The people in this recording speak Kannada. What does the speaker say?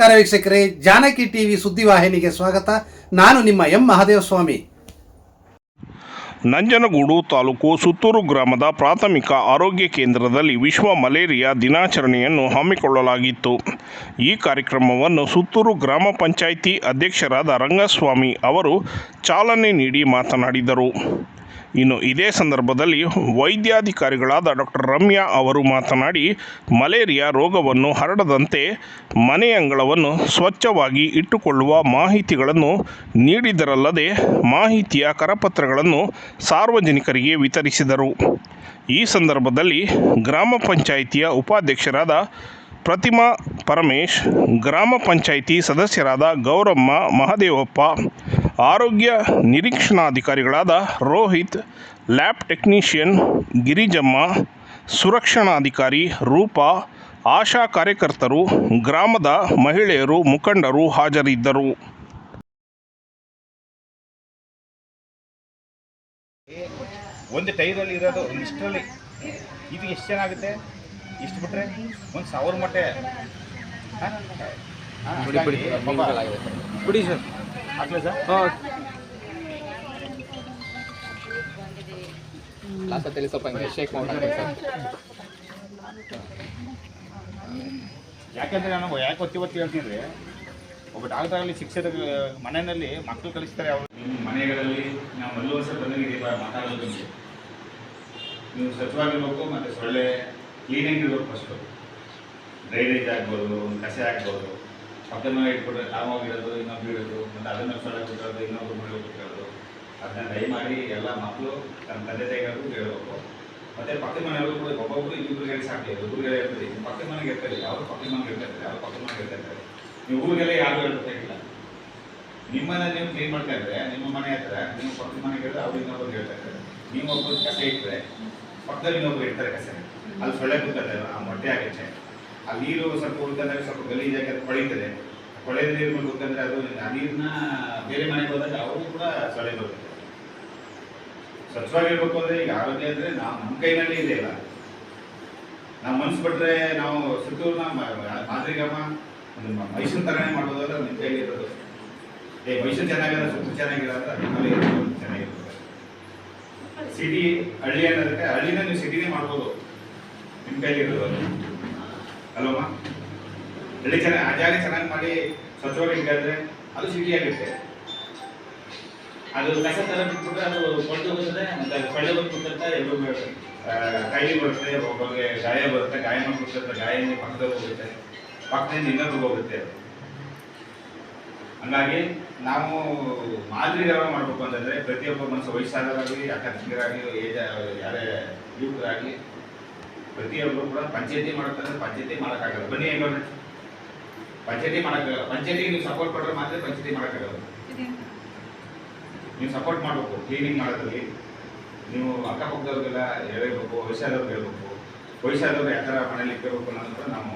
ವೀಕ್ಷಕರೇ, ಜಾನಕಿ ಟಿವಿ ಸುದ್ದಿವಾಹಿನಿಗೆ ಸ್ವಾಗತ. ನಾನು ನಿಮ್ಮ ಎಂ ಮಹಾದೇವಸ್ವಾಮಿ. ನಂಜನಗೂಡು ತಾಲೂಕು ಸುತ್ತೂರು ಗ್ರಾಮದ ಪ್ರಾಥಮಿಕ ಆರೋಗ್ಯ ಕೇಂದ್ರದಲ್ಲಿ ವಿಶ್ವ ಮಲೇರಿಯಾ ದಿನಾಚರಣೆಯನ್ನು ಹಮ್ಮಿಕೊಳ್ಳಲಾಗಿತ್ತು. ಈ ಕಾರ್ಯಕ್ರಮವನ್ನು ಸುತ್ತೂರು ಗ್ರಾಮ ಪಂಚಾಯಿತಿ ಅಧ್ಯಕ್ಷರಾದ ರಂಗಸ್ವಾಮಿ ಅವರು ಚಾಲನೆ ನೀಡಿ ಮಾತನಾಡಿದರು. ಇನ್ನು ಇದೇ ಸಂದರ್ಭದಲ್ಲಿ ವೈದ್ಯಾಧಿಕಾರಿಗಳಾದ ಡಾಕ್ಟರ್ ರಮ್ಯಾ ಅವರು ಮಾತನಾಡಿ, ಮಲೇರಿಯಾ ರೋಗವನ್ನು ಹರಡದಂತೆ ಮನೆಯಂಗಳವನ್ನು ಸ್ವಚ್ಛವಾಗಿ ಇಟ್ಟುಕೊಳ್ಳುವ ಮಾಹಿತಿಗಳನ್ನು ನೀಡಿದರಲ್ಲದೆ ಮಾಹಿತಿಯ ಕರಪತ್ರಗಳನ್ನು ಸಾರ್ವಜನಿಕರಿಗೆ ವಿತರಿಸಿದರು. ಈ ಸಂದರ್ಭದಲ್ಲಿ ಗ್ರಾಮ ಪಂಚಾಯಿತಿಯ ಉಪಾಧ್ಯಕ್ಷರಾದ ಪ್ರತಿಮಾ ಪರಮೇಶ್, ಗ್ರಾಮ ಪಂಚಾಯಿತಿ ಸದಸ್ಯರಾದ ಗೌರಮ್ಮ ಮಹದೇವಪ್ಪ ಆರೋಗ್ಯ ನಿರೀಕ್ಷಣಾಧಿಕಾರಿಗಳಾದ ರೋಹಿತ್ ಲ್ಯಾಬ್ ಟೆಕ್ನಿಷಿಯನ್ ಗಿರಿಜಮ್ಮ ಸುರಕ್ಷಣಾಧಿಕಾರಿ ರೂಪಾ ಆಶಾ ಕಾರ್ಯಕರ್ತರು ಗ್ರಾಮದ ಮಹಿಳೆಯರು ಮುಖಂಡರು ಹಾಜರಿದ್ದರು ಒಂದು ಟೈರಲ್ಲಿ ಇರೋದು ಇಷ್ಟರಲ್ಲಿ ಇದು ಎಷ್ಟು ಚೆನ್ನಾಗುತ್ತೆ ಇಷ್ಟು ಬಿಟ್ರೆ ಒಂದು ಸಾವಿರ ಮೊಟ್ಟೆ ಬಿಡಿ ಸರ್ ಹಾಕ್ಲಾ ಸರ್? ಲಾಸ್ಟ್ ಹತ್ತಲ್ಲಿ ಸ್ವಲ್ಪ ಹಿಂಗೆ ಶೇಕ್ ಮಾಡ್ತಾರೆ ಸರ್. ಯಾಕೆಂದ್ರೆ ನಾನು ಯಾಕೆ ಒತ್ತಿ ಒತ್ತಿ ಹೇಳ್ತೀನಿ ಒಬ್ಬ ಡಾಕ್ಟರ್ ಆಗಲಿ ಶಿಕ್ಷಕ ಮನೆಯಲ್ಲಿ ಮಕ್ಕಳು ಕಲಿಸ್ತಾರೆ ಅವರು. ನಿಮ್ಮ ಮನೆಗಳಲ್ಲಿ ನಾವು ಒಂದು ವರ್ಷ ಬಂದಿದ್ದೀವಿ ಮಾತಾಡೋದು ನಿಮಗೆ ನೀವು ಸ್ವಚ್ಛವಾಗಿರ್ಬೇಕು ಮತ್ತು ಸೊಳ್ಳೆ ಕ್ಲೀನಿಂಗ್ ಇರ್ಬೇಕು ಫಸ್ಟು ಡ್ರೈನೇಜ್ ಆಗ್ಬೋದು ಒಂದು ಕಸ ಆಗ್ಬೋದು. ಪಕ್ಕದ ಮನೆ ಇಟ್ಬಿಟ್ರೆ ಇನ್ನೊಂದು ಇನ್ನೊಬ್ರು ಇಡೋದು ಮತ್ತು ಅದನ್ನು ಸೊಳ್ಳೆ ಕೊಟ್ಟಿರೋದು ಇನ್ನೊಬ್ರು ಮನೆ ಕೊಟ್ಟಿರೋದು ಅದನ್ನ ದಯಮಾಡಿ ಎಲ್ಲ ಮಕ್ಕಳು, ತನ್ನ ತಂದೆ ತಾಯಿಗಳಿಗೂ ಹೇಳ್ಬೇಕು. ಮತ್ತೆ ಪಕ್ಕದ ಮನೆಯವರು ಕೂಡ ಒಬ್ಬೊಬ್ರು ಇಬ್ಬರಿಗೆ ಸಾಕು ಒಬ್ಬರಿಗೆ ಇರ್ತದೆ ಪಕ್ಕದ ಮನೆಗೆ ಇರ್ತಾರೆ ಅವರು ಪಕ್ಕದ ಮನೆಗೆ ಇರ್ತಾರೆ ಅವ್ರು ಪಕ್ಕದ ಮನೆಗೆ ಇರ್ತಾರೆ ನೀವು ಊರಿಗೆಲ್ಲ ಯಾರು ಹೇಳ್ಬೇಕಾಗಿಲ್ಲ ನಿಮ್ಮನ್ನ ನೀವು ಕ್ಲೀನ್ ಮಾಡ್ತಾ ಇದ್ರೆ, ನಿಮ್ಮ ಮನೆ ಹತ್ರ ನಿಮ್ಮ ಪಕ್ಕದ ಮನೆಗೆ ಇದ್ರೆ ಅವ್ರು ಇನ್ನೊಬ್ರು ಹೇಳ್ತಾ ನೀವು ಒಬ್ಬರು ಕಸ ಇಟ್ಟರೆ ಪಕ್ಕದಲ್ಲಿ ಇನ್ನೊಬ್ರು ಇರ್ತಾರೆ ಕಸ. ಅಲ್ಲಿ ಸೊಳ್ಳೆ ಕೂತಾರೆ ಆ ಮೊಟ್ಟೆ ಆಗುತ್ತೆ ಆ ನೀರು ಸ್ವಲ್ಪ ಉಳ್ಕೊಂಡ್ರೆ ಸ್ವಲ್ಪ ಗಲೀಜಾಗಿ ಅದು ಕೊಳಿತದೆ. ಕೊಳೆದ ನೀರು ಮಾಡ್ಬೇಕಂದ್ರೆ ಅದು ಆ ನೀರನ್ನ ಬೇರೆ ಮನೆಗೆ ಹೋದಾಗ ಅವರು ಕೂಡ ಸೊಳ್ಳೆ ಬರುತ್ತೆ. ಸ್ವಚ್ಛವಾಗಿರ್ಬೇಕು ಅಂದ್ರೆ ಈಗ ಆರೋಗ್ಯ ಅಂದ್ರೆ ನಾವು ನಮ್ಮ ಕೈನಲ್ಲಿ ಇದೆ ಇಲ್ಲ ನಾವು ಮನ್ಸು ಬಿಟ್ರೆ ನಾವು ಸುತ್ತೂರ್ನ ಮಾದರಿಗಮ್ಮ, ಒಂದು ಮೈಸೂರು ತರನೇ ಮಾಡ್ಬೋದಾದ್ರೆ ನಿಮ್ಮ ಕೈಲಿ ಇರೋದು. ಏ, ಮೈಸೂರು ಚೆನ್ನಾಗಿರೋ ಸುತ್ತ ಚೆನ್ನಾಗಿರೋ ಅಂತ ನಿಮ್ಮಲ್ಲಿ ಚೆನ್ನಾಗಿರ್ತದೆ ಸಿಟಿ, ಹಳ್ಳಿ ಅನ್ನೋದಕ್ಕೆ ಹಳ್ಳಿನ ನೀವು ಸಿಟಿನೇ ಮಾಡ್ಬೋದು. ನಿಮ್ಮ ಕೈಲಿ ಇರೋದು. ಅಲ್ವಮ್ಮ ಹಳ್ಳಿ ಚೆನ್ನಾಗಿ ಆ ಜಾಗ ಚೆನ್ನಾಗಿ ಮಾಡಿ ಸ್ವಚ್ಛವಾಗಿ ಇಟ್ಕೊಂಡ್ರೆ ಅದು ಸಿಟಿ ಆಗುತ್ತೆ ಅದು ಕಸ ತರ ಬಿಟ್ಬಿಟ್ರೆ ಅದು ಕೊಟ್ಟು ಹೋಗುತ್ತೆ, ಮತ್ತೆ ಅದು ಕಳ್ಳೆ ಕೂತಿರ್ತಾ ಎಲ್ಲರೂ ಕೈ ಬರುತ್ತೆ ಒಬ್ಬರಿಗೆ ಗಾಯ ಬರುತ್ತೆ, ಗಾಯ ಮಾಡಿ ಕೂತಿರ್ತಾರೆ ಗಾಯ ಪಕ್ಕದಲ್ಲಿ ಹೋಗುತ್ತೆ. ಪಕ್ಕದಿಂದ ಇನ್ನೊಂದು ಹೋಗುತ್ತೆ. ಹಂಗಾಗಿ ನಾವು ಮಾದರಿ ಯಾವ ಮಾಡಬೇಕು ಅಂತಂದ್ರೆ ಪ್ರತಿಯೊಬ್ಬ ಮನುಷ್ಯ ವಯಸ್ಸಾದವರಾಗಲಿ ಅಕ್ಕ ಏಜ್, ಯಾರೇ ಯುವಕರಾಗಲಿ, ಪ್ರತಿಯೊಬ್ಬರು ಕೂಡ ಪಂಚಾಯತಿ ಮಾಡೋಕ್ಕಂದ್ರೆ ಪಂಚಾಯತಿ ಮಾಡೋಕ್ಕಾಗಲ್ಲ. ಬನ್ನಿ ಹೇಗೆ ಪಂಚಾಯತಿ ಮಾಡೋಕ್ಕಾಗಲ್ಲ. ಪಂಚಾಯತಿಗೆ ನೀವು ಸಪೋರ್ಟ್ ಕೊಟ್ಟರೆ ಮಾತ್ರ ಪಂಚಾಯತಿ ಮಾಡೋಕ್ಕಾಗಲ್ಲ. ನೀವು ಸಪೋರ್ಟ್ ಮಾಡಬೇಕು ಕ್ಲೀನಿಂಗ್ ಮಾಡೋದ್ರಲ್ಲಿ. ನೀವು ಅಕ್ಕಪಕ್ಕದವ್ರಿಗೆಲ್ಲ ಹೇಳಬೇಕು ವಯಸ್ಸಾದವ್ರಿಗೆ ಹೇಳ್ಬೇಕು. ವಯಸ್ಸಾದವ್ರು ಯಾವ ಥರ ಮನೇಲಿ ಇಟ್ಕೋಬೇಕು ಅನ್ನೋದನ್ನ ನಾವು